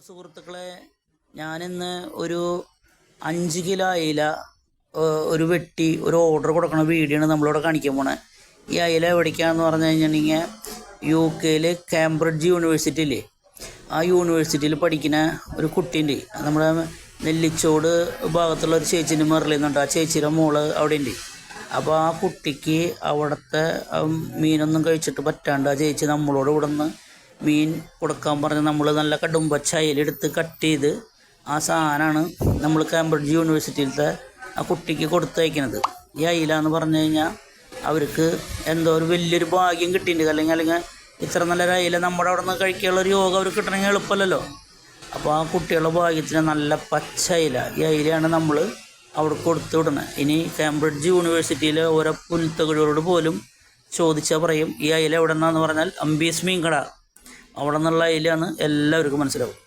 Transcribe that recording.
സുഹൃത്തുക്കളെ ഞാനിന്ന് ഒരു അഞ്ച് കിലോ അയില ഒരു വെട്ടി ഒരു ഓർഡർ കൊടുക്കണ വീഡിയോ ആണ് നമ്മളിവിടെ കാണിക്കാൻ പോണേ. ഈ അയില എവിടേക്കാന്ന് പറഞ്ഞു കഴിഞ്ഞിട്ടുണ്ടെങ്കിൽ യു കെയിൽ കാംബ്രിഡ്ജ് യൂണിവേഴ്സിറ്റി ഇല്ലേ? ആ യൂണിവേഴ്സിറ്റിയിൽ പഠിക്കുന്ന ഒരു കുട്ടീന്റെ നമ്മുടെ നെല്ലിച്ചോട് ഭാഗത്തുള്ള ഒരു ചേച്ചീന്റെ മെറിലുന്നുണ്ട് ആ ചേച്ചിയുടെ മോൾ അവിടെ ഉണ്ട് അപ്പോൾ ആ കുട്ടിക്ക് അവിടുത്തെ മീനൊന്നും കഴിച്ചിട്ട് പറ്റാണ്ട് ആ ചേച്ചി നമ്മളോട് ഇവിടെ നിന്ന് മീൻ കൊടുക്കാൻ പറഞ്ഞ് നമ്മൾ നല്ല കടുമ്പ ചായയിലെടുത്ത് കട്ട് ചെയ്ത് ആ സാധനമാണ് നമ്മൾ കാംബ്രിഡ്ജ് യൂണിവേഴ്സിറ്റിയിലത്തെ ആ കുട്ടിക്ക് കൊടുത്തയക്കുന്നത് ഈ അയില എന്ന് പറഞ്ഞു കഴിഞ്ഞാൽ അവർക്ക് എന്തോ ഒരു വലിയൊരു ഭാഗ്യം കിട്ടിയിട്ടുണ്ട്. അല്ലെങ്കിൽ അല്ലെങ്കിൽ ഇത്ര നല്ലൊരു അയില നമ്മുടെ അവിടെ നിന്ന് കഴിക്കാനുള്ള ഒരു യോഗം അവർക്ക് കിട്ടണമെങ്കിൽ എളുപ്പമല്ലല്ലോ. അപ്പോൾ ആ കുട്ടികളുടെ ഭാഗ്യത്തിന് നല്ല പച്ച അയില. ഈ അയിലയാണ് നമ്മൾ അവിടെ കൊടുത്തു വിടുന്നത്. ഇനി കാംബ്രിഡ്ജ് യൂണിവേഴ്സിറ്റിയിലെ ഓരോ പുൽത്തകഴികളോട് പോലും ചോദിച്ചാൽ പറയും ഈ അയില എവിടെ നിന്നാന്ന് പറഞ്ഞാൽ അമ്പീസ് മീൻ കട അവിടെ നിന്നുള്ള അയിലാണ് എല്ലാവർക്കും മനസ്സിലാവും.